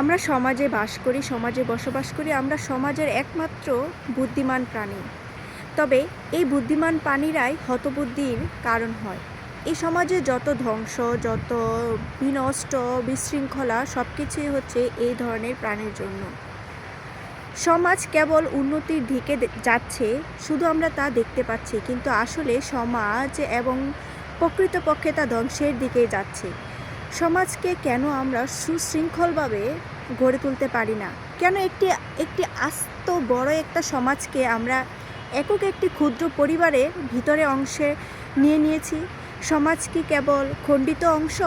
আমরা সমাজে বাস করি, সমাজে বসবাস করি, আমরা সমাজের একমাত্র বুদ্ধিমান প্রাণী। তবে এই বুদ্ধিমান প্রাণীরাই হতবুদ্ধির কারণ হয়। এই সমাজে যত ধ্বংস, যত বিনষ্ট, বিশৃঙ্খলা সব কিছুই হচ্ছে এই ধরনের প্রাণীর জন্য। সমাজ কেবল উন্নতির দিকে যাচ্ছে, শুধু আমরা তা দেখতে পাচ্ছি, কিন্তু আসলে সমাজ এবং প্রকৃতপক্ষে তা ধ্বংসের দিকে যাচ্ছে। সমাজকে কেন আমরা সুশৃঙ্খলভাবে গড়ে তুলতে পারি না? কেন একটি একটি আস্ত বড় একটা সমাজকে আমরা একক একটি ক্ষুদ্র পরিবারের ভিতরে অংশে নিয়ে নিয়েছি? সমাজ কি কেবল খণ্ডিত অংশ?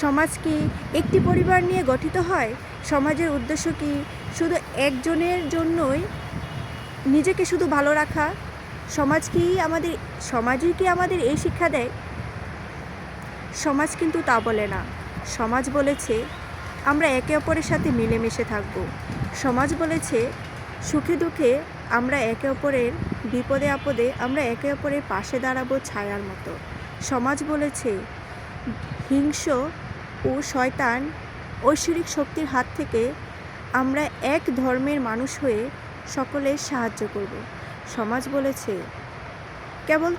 সমাজ কি একটি পরিবার নিয়ে গঠিত হয়? সমাজের উদ্দেশ্য কি শুধু একজনের জন্যই নিজেকে শুধু ভালো রাখা? সমাজ কি আমাদের, সমাজই কি আমাদের এই শিক্ষা দেয়? সমাজ কিন্তু তা বলে না। সমাজ বলেছে, আমরা একে অপরের সাথে মিলেমিশে থাকব। সমাজ বলেছে, সুখে দুঃখে আমরা একে অপরের বিপদে আপদে আমরা একে অপরের পাশে দাঁড়াবো ছায়ার মতো। সমাজ বলেছে হিংস ও শয়তান ঐশ্বরিক শক্তির হাত থেকে আমরা এক ধর্মের মানুষ হয়ে সকলের সাহায্য করব। সমাজ বলেছে, কেবল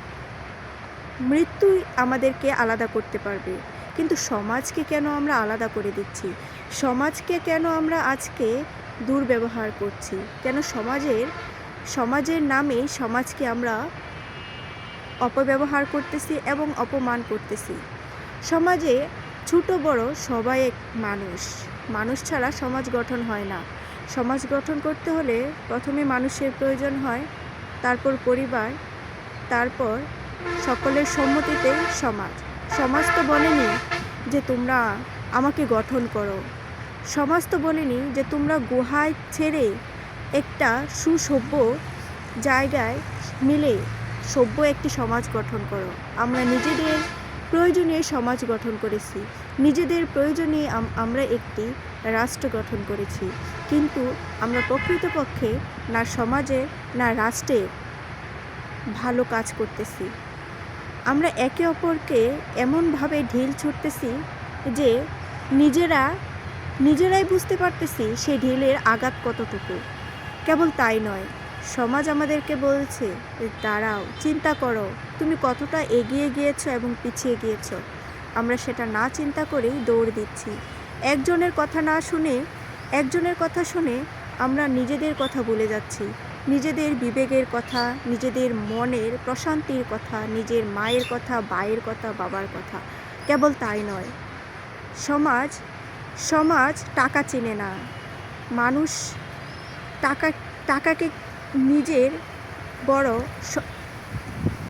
মৃত্যুই আমাদেরকে আলাদা করতে পারবে। কিন্তু সমাজকে কেন আমরা আলাদা করে দিচ্ছি? সমাজকে কেন আমরা আজকে দুর্ব্যবহার করছি? কেন সমাজের সমাজের নামে সমাজকে আমরা অপব্যবহার করতেছি এবং অপমান করতেছি? সমাজে ছোট, বড় সবাই এক মানুষ। মানুষ ছাড়া সমাজ গঠন হয় না। সমাজ গঠন করতে হলে প্রথমে মানুষের প্রয়োজন হয়, তারপর পরিবার, তারপর সকলের সম্মতিতে সমাজ। সমাজ তো বলেনি যে তোমরা আমাকে গঠন করো। সমাজ তো বলেনি যে তোমরা গুহায় ছেড়ে একটা সুসভ্য জায়গায় মিলে সভ্য একটি সমাজ গঠন করো। আমরা নিজেদের প্রয়োজনীয় সমাজ গঠন করেছি। নিজেদের প্রয়োজনে আমরা একটি রাষ্ট্র গঠন করেছি। কিন্তু আমরা প্রকৃতপক্ষে না সমাজে, না রাষ্ট্রে ভালো কাজ করতেছি। আমরা একে অপরকে এমনভাবে ঢিল ছুটতেছি যে নিজেরা, নিজেরাই বুঝতে পারতেছি সেই ঢিলের আঘাত কতটুকু। কেবল তাই নয়, সমাজ আমাদেরকে বলছে, দাঁড়াও, চিন্তা করো, তুমি কতটা এগিয়ে গিয়েছো এবং পিছিয়ে গিয়েছো? আমরা সেটা না চিন্তা করেই দৌড় দিচ্ছি। একজনের কথা না শুনে, একজনের কথা শুনে আমরা নিজেদের কথা ভুলে যাচ্ছি। নিজেদের বিবেকের কথা, নিজেদের মনের প্রশান্তির কথা, নিজের মায়ের কথা, বায়ের কথা, বাবার কথা। কেবল তাই নয়। সমাজ সমাজ টাকা চেনে না। মানুষ টাকা, টাকাকে নিজের বড়